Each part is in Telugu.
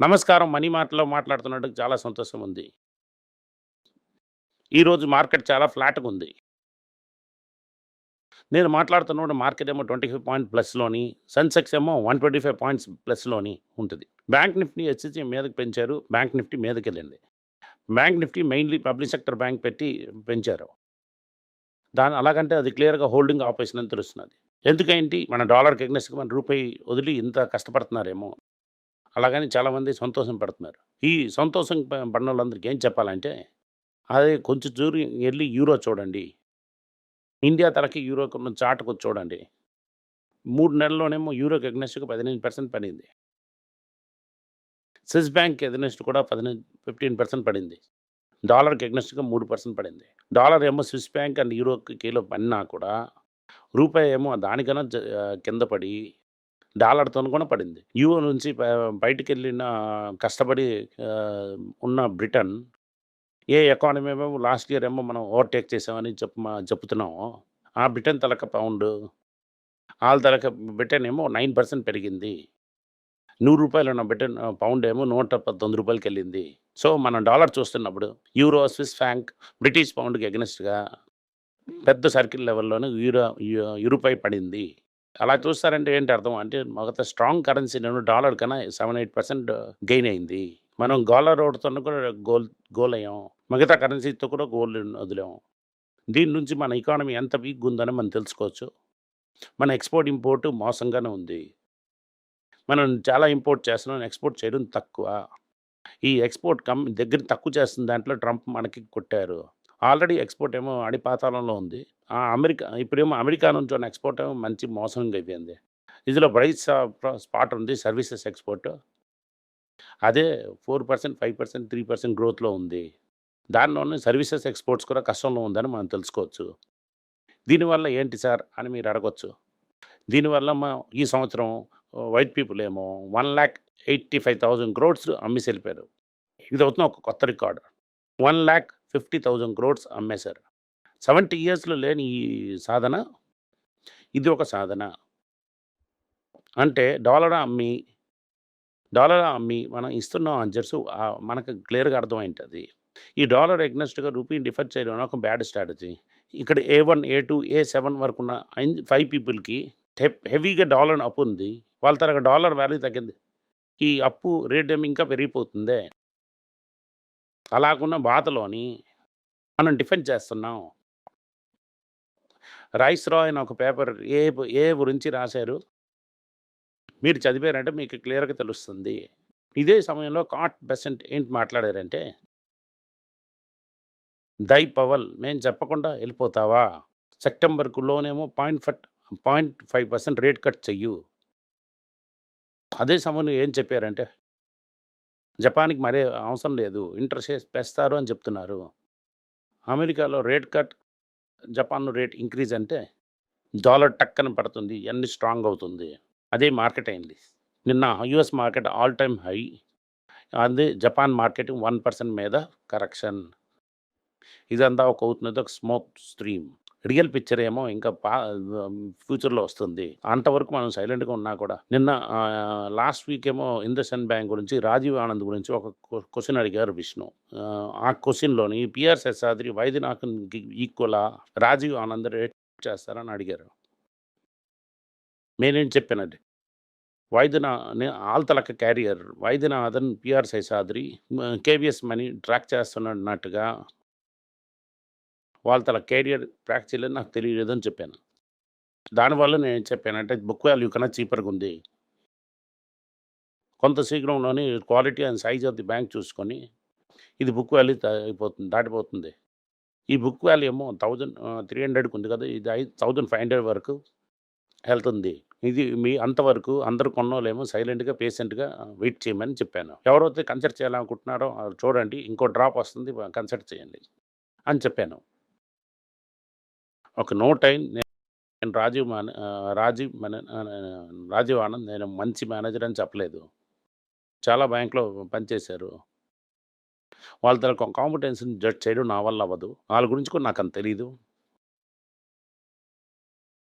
నమస్కారం. మనీ మార్ట్‌లో మాట్లాడుతున్నందుకు చాలా సంతోషం ఉంది. ఈరోజు మార్కెట్ చాలా ఫ్లాట్గా ఉంది నేను మాట్లాడుతున్నప్పుడు మార్కెట్ ఏమో 25 పాయింట్ ప్లస్‌లోని, సెన్సెక్స్ ఏమో 125 పాయింట్స్ ప్లస్‌లోని ఉంటుంది బ్యాంక్ నిఫ్టీ, హెచ్‌సిజి మీదకి పెంచారు. బ్యాంక్ నిఫ్టీ మీదకి వెళ్ళింది bank Nifty mainly public sector bank పెట్టి పెంచారు. దాని అలాగంటే అది క్లియర్‌గా హోల్డింగ్ ఆపరేషన్ అని తెలుస్తున్నది. ఎందుకంటే మన డాలర్ అగైన్స్ట్‌గా మన రూపాయి వదిలి ఇంత కష్టపడుతున్నారేమో. అలాగని చాలామంది సంతోషం పడుతున్నారు. ఈ సంతోషం పడిన వాళ్ళందరికీ ఏం చెప్పాలంటే, అదే కొంచెం దూరం వెళ్ళి యూరో చూడండి. ఇండియా తలకి యూరోకున్న చాటుకు చూడండి. మూడు నెలల్లోనేమో యూరోకి అగైన్స్ట్‌గా 18% పడింది. స్విస్ బ్యాంక్ ఎగ్నెస్ట్ కూడా 18 15% పడింది. డాలర్‌కి ఎగ్నెస్ట్గా మూడు పర్సెంట్ పడింది. డాలర్ ఏమో స్విస్ బ్యాంక్ అండ్ యూరోకి కిలో పడినా కూడా, రూపాయి ఏమో దానికన్నా కింద పడి, డాలర్‌తోని కూడా పడింది. యూఓ నుంచి బయటికి వెళ్ళిన కష్టపడి ఉన్న బ్రిటన్, ఏ ఎకానమీ ఏమో లాస్ట్ ఇయర్ ఏమో మనం ఓవర్‌టేక్ చేసామని చెప్ చెప్తున్నామో, ఆ బ్రిటన్ తలక పౌండ్ ఆల్ తలక బ్రిటన్ ఏమో నైన్ పర్సెంట్ పెరిగింది. నూరు రూపాయలు ఉన్న బ్రిటన్ పౌండ్ ఏమో నూట పదొమ్మిది రూపాయలకి వెళ్ళింది సో, మనం డాలర్ చూస్తున్నప్పుడు యూరో, స్విస్ ఫ్రాంక్, బ్రిటిష్ పౌండ్‌కి అగైన్స్ట్‌గా పెద్ద సర్కిల్ లెవెల్‌లోనే యూరో యూరోపై పడింది. అలా చూస్తారంటే ఏంటి అర్థం అంటే మిగతా స్ట్రాంగ్ కరెన్సీలను డాలర్ కన్నా 7, 8% గెయిన్ అయింది. మనం డాలర్ ఒకటితోని కూడా గోల్ గోలయ్యాం. మిగతా కరెన్సీతో కూడా గోల్ వదిలాం. దీని నుంచి మన ఎకానమీ ఎంత వీక్‌గా ఉందని మనం తెలుసుకోవచ్చు. మన ఎక్స్‌పోర్ట్, ఇంపోర్ట్ మోసంగానే ఉంది. మనం చాలా ఇంపోర్ట్ చేస్తున్నాం. ఎక్స్‌పోర్ట్ చేయడం తక్కువ. ఈ ఎక్స్‌పోర్ట్ కం దగ్గర తక్కువ చేస్తున్న దాంట్లో ట్రంప్ మనకి కొట్టారు. ఆల్రెడీ ఎక్స్‌పోర్ట్ ఏమో అడిపాతాళంలో ఉంది. అమెరికా ఇప్పుడేమో అమెరికా నుంచి ఉన్న ఎక్స్‌పోర్ట్ మంచి మోసంగా అయిపోయింది. ఇందులో బ్రైట్ స్పాట్ ఉంది సర్వీసెస్ ఎక్స్‌పోర్ట్. అదే 4%, 5%, 3% గ్రోత్‌లో ఉంది. దానిలోనే సర్వీసెస్ ఎక్స్‌పోర్ట్స్ కూడా కష్టంలో ఉందని మనం తెలుసుకోవచ్చు. దీనివల్ల ఏంటి సార్ అని మీరు అడగొచ్చు. దీనివల్ల మా ఈ సంవత్సరం వైట్ పీపుల్ ఏమో 1,85,000 క్రోర్స్ అమ్మేసి వెళ్ళిపోయారు ఇది అవుతున్న ఒక కొత్త రికార్డ్. 1,50,000 క్రోర్స్ అమ్మేశారు. 70 ఇయర్స్‌లో లేని ఈ సాధన, ఇది ఒక సాధన. అంటే డాలర్ అమ్మి, డాలర్ అమ్మి మనం ఇస్తున్నాం ఆన్సర్స్ మనకు క్లియర్‌గా అర్థమైంటుంది ఈ డాలర్ ఎగ్నెస్ట్గా రూపీని డిఫర్ చేయడం ఒక బ్యాడ్ స్ట్రాటజీ. ఇక్కడ A one A two A seven వరకు ఉన్న ఫైవ్ పీపుల్‌కి హెవీగా డాలర్ అప్పుంది. వాళ్ళ తరగ డాలర్ వాల్యూ తగ్గింది. ఈ అప్పు రేట్ ఏమి ఇంకా పెరిగిపోతుందే. అలాగున్న బాధలోని మనం డిఫెండ్ చేస్తున్నాం. రైస్ రా అని ఒక పేపర్ ఏ ఏ గురించి రాశారు. మీరు చదివారంటే మీకు క్లియర్‌గా తెలుస్తుంది. ఇదే సమయంలో కాట్ బెసెంట్ ఏంటి మాట్లాడారంటే దై పవల్ మేము చెప్పకుండా వెళ్ళిపోతావా సెప్టెంబర్‌కు లోనేమో పాయింట్ ఫట్ 0.5% రేట్ కట్ చెయ్యు. అదే సమయంలో ఏం చెప్పారంటే జపాన్‌కి మరే అవసరం లేదు. ఇంట్రెస్ట్ పెస్తారు అని చెప్తున్నారు. అమెరికాలో rate cut, Japan rate increase అంటే డాలర్ టక్కన పడుతుంది. ఎన్ని స్ట్రాంగ్ అవుతుంది. అదే మార్కెట్ అయింది. నిన్న US market all time high. అదే జపాన్ మార్కెట్ వన్ పర్సెంట్ మీద కరెక్షన్. ఇదంతా ఒక అవుతున్నది ఒక స్మోక్ స్ట్రీమ్. రియల్ పిక్చర్ ఏమో ఇంకా పా ఫ్యూచర్‌లో వస్తుంది. అంతవరకు మనం సైలెంట్‌గా ఉన్నా కూడా నిన్న లాస్ట్ వీక్ ఏమో ఇండస్ఇండ్ బ్యాంక్ గురించి రాజీవ్ ఆనంద్ గురించి ఒక క్వశ్చన్ అడిగారు విష్ణు. ఆ క్వశ్చన్లోని పిఆర్ శేషాద్రి వైద్యనాథన్‌కి ఈక్వలా రాజీవ్ ఆనంద్ రేట్ చేస్తారని అడిగారు. నేనేం చెప్పానంటే వైద్యనా ఆల్తలక career Vaidyanathan, P R Seshadri మ కేవీఎస్ మనీ ట్రాక్ చేస్తున్నట్టుగా వాళ్ళు తన కెరియర్ ట్రాక్ చేయలేదని నాకు తెలియలేదు అని చెప్పాను. దానివల్ల నేను చెప్పాను అంటే బుక్ వాల్యూ కన్నా చీపర్‌గా ఉంది. కొంత శీఘ్రంలోనే quality and size of the bank చూసుకొని, ఇది బుక్ వాల్యూ అయిపోతుంది దాటిపోతుంది. ఈ బుక్ వాల్యూ ఏమో థౌజండ్ త్రీ హండ్రెడ్కి ఉంది కదా! ఇది ఐ 1500 వరకు వెళ్తుంది ఇది మీ అంతవరకు అందరు కొన్నోళ్ళేమో సైలెంట్‌గా, పేషెంట్‌గా వెయిట్ చేయమని చెప్పాను. ఎవరైతే కన్సల్ట్ చేయాలనుకుంటున్నారో చూడండి ఇంకో డ్రాప్ వస్తుంది కన్సల్ట్ చేయండి అని చెప్పాను. ఒక నో టైమ్ నేను రాజీవ్ మాన్ రాజీవ్ మేనే రాజీవ్ ఆనంద్ నేను మంచి మేనేజర్ అని చెప్పలేదు. చాలా బ్యాంక్‌లో పనిచేశారు. వాళ్ళ తాలూకా కాంపిటెన్స్ని జడ్జ్ చేయడం నా వల్ల అవ్వదు. వాళ్ళ గురించి కూడా నాకు అంత తెలియదు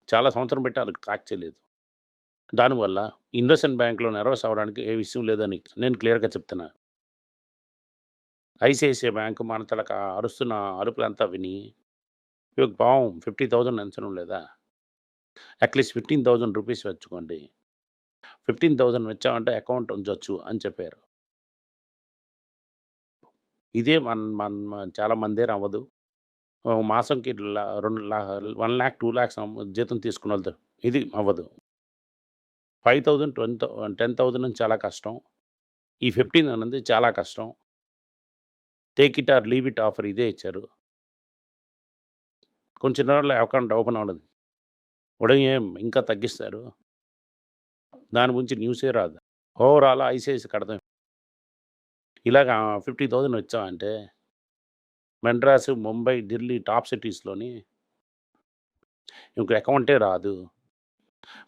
చాలా సంవత్సరం పెట్టి వాళ్ళకి ట్రాక్ చేయలేదు. దానివల్ల ఇండస్ఇండ్ బ్యాంక్‌లో నెర్వస్ అవ్వడానికి ఏ విషయం లేదని నేను క్లియర్‌గా చెప్తున్నా. ఐసిఐసిఐ బ్యాంకు మన తలక అరుస్తున్న అరుపులంతా విని ఇగ పాపం 50,000 అంచనం లేదా? అట్‌లీస్ట్ 15,000 రూపీస్ వచ్చుకోండి ఫిఫ్టీన్ థౌజండ్ వచ్చామంటే అకౌంట్ ఉంచొచ్చు అని చెప్పారు. ఇదే మన మన చాలా మంది అవ్వదు. మాసంకి రెండు 2 లా 1,00,000, 2,00,000 అమ్ జీతం తీసుకున్నోళ్ళతో ఇది అవ్వదు. 5,000, 20,000 10,000 నుంచి చాలా కష్టం. ఈ 15 అనేది చాలా కష్టం. Take it or leave it offer ఇదే ఇచ్చారు. కొంచెం రోజుల్లో అకౌంట్ ఓపెన్ అవ్వదు. ఉదయం ఇంకా తగ్గిస్తారు. దాని గురించి న్యూసే రాదు. ఓవరాల్ ఐసీఐసి కడతాం. ఇలాగా 50,000 వచ్చామంటే మద్రాసు, ముంబై, ఢిల్లీ టాప్ సిటీస్‌లోని ఇంక అకౌంటే రాదు.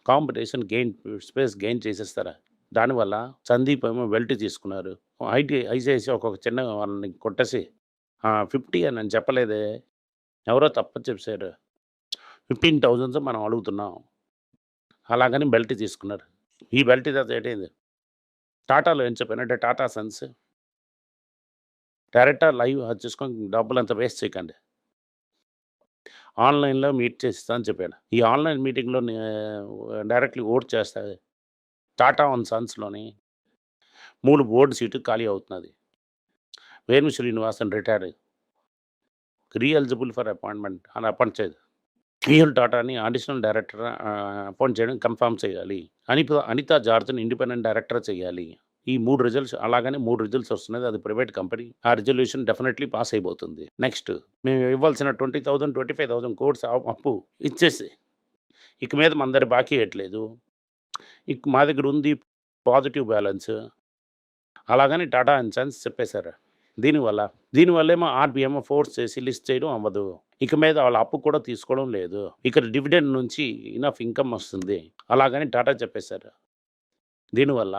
కాంపిటీషన్ గెయిన్ స్పేస్ గెయిన్ చేసేస్తారా దానివల్ల సందీప్ ఏమో వెల్ట్ తీసుకున్నారు. ఐటీ ఐసీఐసి ఒక చిన్న వాళ్ళని కొట్టేసి ఫిఫ్టీ అని నేను చెప్పలేదే. ఎవరో తప్పని చెప్పారు ఫిఫ్టీన్ థౌజండ్స్ మనం అడుగుతున్నాం. అలాగని బెల్ట్ తీసుకున్నారు. ఈ బెల్ట్ తర్వాత ఏటైంది? టాటాలో ఏం చెప్పానంటే టాటా సన్స్ డైరెక్ట్‌గా లైవ్ చేసుకొని డబ్బులు అంత వేస్ట్ చేయకండి. ఆన్‌లైన్‌లో మీట్ చేసిస్తా అని చెప్పాను. ఈ ఆన్‌లైన్ మీటింగ్‌లో డైరెక్ట్‌లీ ఓట్ చేస్తుంది టాటా అండ్ సన్స్‌లోని మూడు బోర్డు సీటు ఖాళీ అవుతున్నది. Vemu Srinivasan retired. Re eligible for appointment అని అపాయింట్ చేయదు. కేఎల్ టాటాని అడిషనల్ డైరెక్టర్ అపాయింట్ చేయడం కన్ఫర్మ్ చేయాలి. అనిత అనితా జార్జ్‌ని ఇండిపెండెంట్ డైరెక్టర్ చేయాలి. ఈ మూడు రిజల్ట్స్ అలాగనే మూడు రిజల్ట్స్ వస్తున్నది. అది ప్రైవేట్ కంపెనీ. ఆ రిజల్యూషన్ డెఫినెట్‌లీ పాస్ అయిపోతుంది. నెక్స్ట్ మేము ఇవ్వాల్సిన 20,000, 25,000 కోర్స్ అప్పు ఇచ్చేసి ఇక మీద మందరి బాకీ వేయట్లేదు ఇక మా దగ్గర ఉంది పాజిటివ్ బ్యాలెన్స్. అలాగని టాటా అండ్ సన్స్ చెప్పేశారు దీనివల్ల దీనివల్లేమో ఏమో ఏమో ఫోర్స్ చేసి లిస్ట్ చేయడం అవ్వదు. ఇక మీద వాళ్ళ అప్పు కూడా తీసుకోవడం లేదు. ఇక్కడ డివిడెండ్ నుంచి ఇనఫ్ ఇన్‌కమ్ వస్తుంది. అలాగని టాటా చెప్పేశారు దీనివల్ల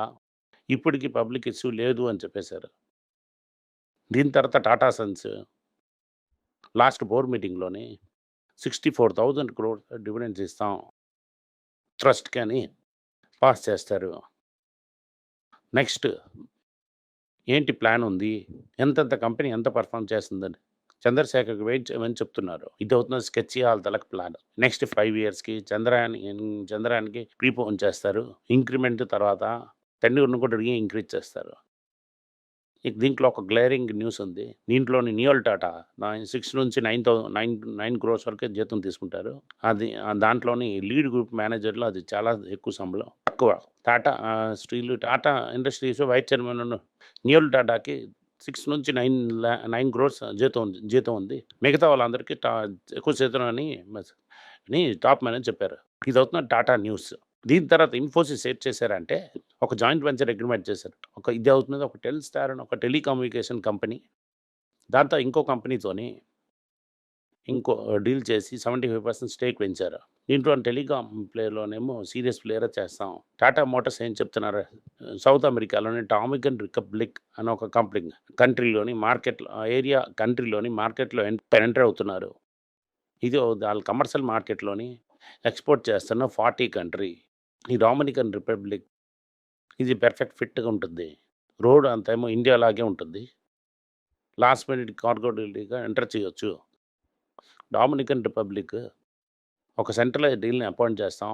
ఇప్పటికి పబ్లిక్ ఇష్యూ లేదు అని చెప్పేశారు దీని తర్వాత టాటా సన్స్ లాస్ట్ బోర్డ్ మీటింగ్‌లోని 64,000 క్రోర్స్ డివిడెండ్స్ ఇస్తాం. ట్రస్ట్‌కి అని పాస్ చేస్తారు. నెక్స్ట్ ఏంటి ప్లాన్ ఉంది? ఎంతెంత కంపెనీ ఎంత పర్ఫామ్ చేస్తుందని చంద్రశేఖర్‌కి వెయిట్ చేయమని చెప్తున్నారు. ఇది అవుతున్న స్కెచ్ తలకు ప్లాన్. నెక్స్ట్ ఫైవ్ ఇయర్స్‌కి చంద్రయాన్ చంద్రయాన్‌కి ప్రీపోన్ చేస్తారు. ఇంక్రిమెంట్ తర్వాత టెన్యూర్‌ని కూడా రీ ఇంక్రీజ్ చేస్తారు. ఇక దీంట్లో ఒక గ్లేరింగ్ న్యూస్ ఉంది. దీంట్లోని నియోల్ టాటా నైన్ సిక్స్ నుంచి నైన్ థౌ 9 9 క్రోర్స్ వరకే జీతం తీసుకుంటారు. అది దాంట్లోని లీడ్ గ్రూప్ మేనేజర్‌లో అది చాలా ఎక్కువ సంబలం తక్కువ. Tata steel Tata industries vice chairman Neville టాటాకి six నుంచి నైన్ నైన్ క్రోర్స్ జీతం జీతం ఉంది. మిగతా వాళ్ళందరికీ టా ఎక్కువ జీతం అని అని టాప్ మేనేజర్ చెప్పారు. ఇది అవుతున్న టాటా న్యూస్. దీని తర్వాత ఇన్ఫోసిస్ ఏం చేశారంటే ఒక జాయింట్ వెంచర్ అగ్రిమెంట్ చేశారు. ఒక ఇది అవుతున్నది ఒక టెల్ స్టార్ అని ఒక టెలికమ్యూనికేషన్ కంపెనీ. దాంతో ఇంకో కంపెనీతోని ఇంకో డీల్ చేసి 75% స్టేక్ పెంచారు. దీంట్లో టెలికాం ప్లేయర్‌లోనేమో సీరియస్ ప్లేయరే చేస్తాం. టాటా మోటార్స్ ఏం చెప్తున్నారు? సౌత్ అమెరికాలోని టామికన్ రిపబ్లిక్ అని ఒక కంపెనీ కంట్రీలోని మార్కెట్‌లో ఏరియా కంట్రీలోని మార్కెట్‌లో ఎన్ ఎంటర్ అవుతున్నారు. ఇది వాళ్ళ కమర్షియల్ మార్కెట్‌లోని ఎక్స్‌పోర్ట్ చేస్తున్న 40 కంట్రీ. ఈ డామినికన్ రిపబ్లిక్ ఇది పెర్ఫెక్ట్ ఫిట్‌గా ఉంటుంది. రోడ్ అంతేమో ఇండియా లాగే ఉంటుంది. లాస్ట్ మినిట్ కార్గో డెలివరీగా ఎంటర్ చేయొచ్చు. డామినికన్ రిపబ్లిక్ ఒక సెంట్రల్ డీల్‌ని అపాయింట్ చేస్తాం.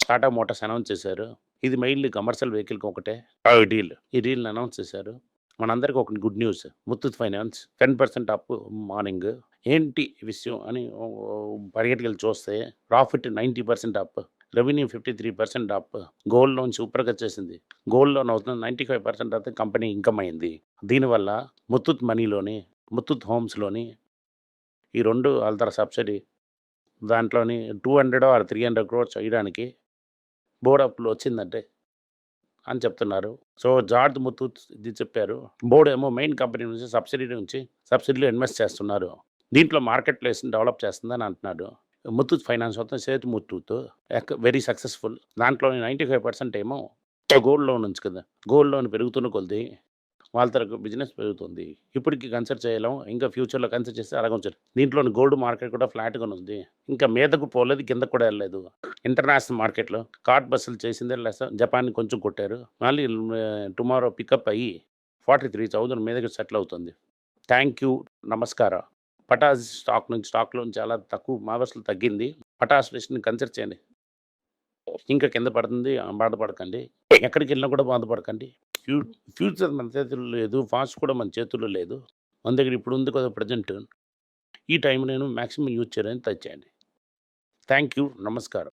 టాటా మోటార్స్ అనౌన్స్ చేశారు. ఇది మెయిన్‌లీ కమర్షియల్ వెహికల్‌కి ఒకటే డీల్. ఈ డీల్‌ని అనౌన్స్ చేశారు. మనందరికి ఒక good news. Muthoot finance 10% up morning. ఏంటి విషయం అని ఓ చూస్తే profit 90% up. Revenue 53% up. Gold loan సూపర్‌గా చేసింది. గోల్డ్ లోన్ అవుతుంది 95% అయితే కంపెనీ ఇన్‌కమ్ అయింది. దీనివల్ల ముత్తుత్ మనీలోని, ముత్తుత్ హోమ్స్‌లోని ఈ రెండు అల్తర సబ్సిడీ దాంట్లోని 200 ఆర్ 300 క్రోర్స్ చేయడానికి బోర్డ్ అప్రూవల్ వచ్చిందంటే అని చెప్తున్నారు. సో, జార్జ్ ముత్తూట్ ఇది చెప్పారు. బోర్డ్ ఏమో మెయిన్ కంపెనీ నుంచి సబ్సిడీ నుంచి సబ్సిడీలో ఇన్వెస్ట్ చేస్తున్నారు. దీంట్లో మార్కెట్ ప్లేస్‌ని డెవలప్ చేస్తుందని అంటున్నాడు. ముత్తూట్ ఫైనాన్స్ మొత్తం సేతు ముత్తూత్ ఎక్ వెరీ సక్సెస్‌ఫుల్. దాంట్లోనే నైంటీ ఫైవ్ పర్సెంట్ ఏమో గోల్డ్ లోన్ నుంచి కదా! గోల్డ్ లోన్ పెరుగుతున్న కొద్దీ వాళ్ళ తరకు బిజినెస్ పెరుగుతుంది. ఇప్పటికి కన్సిడర్ చేయలేం. ఇంకా ఫ్యూచర్లో కన్సిడర్ చేస్తే అలాగే ఉంచారు దీంట్లో గోల్డ్ మార్కెట్ కూడా ఫ్లాట్గా ఉంది. ఇంకా మీదకు పోలేదు కిందకు కూడా వెళ్ళలేదు. ఇంటర్నేషనల్ మార్కెట్లో కార్ట్ బస్సులు చేసిందే లెస్ జపాన్ కొంచెం కొట్టారు. మళ్ళీ టుమారో పికప్ అయ్యి ఫార్టీ త్రీ థౌజండ్ మీదకి సెటిల్ అవుతుంది. Thank you. నమస్కారం. పటాస్ స్టాక్ నుంచి స్టాక్లో చాలా తక్కువ మావర్స్లు తగ్గింది. పటాస్ లిస్ట్ని కన్సిడర్ చేయండి. ఇంకా కింద పడుతుంది బాధపడకండి. ఎక్కడికి వెళ్ళినా కూడా బాధపడకండి. ఫ్యూ ఫ్యూచర్ మన చేతుల్లో లేదు ఫాస్ట్ కూడా మన చేతుల్లో లేదు. మన దగ్గర ఇప్పుడు ఉంది కదా ప్రజెంట్. ఈ టైం నేను మ్యాక్సిమం యూజ్ చేయడానికి తెచ్చేయండి చేయండి. థ్యాంక్ యూ నమస్కారం.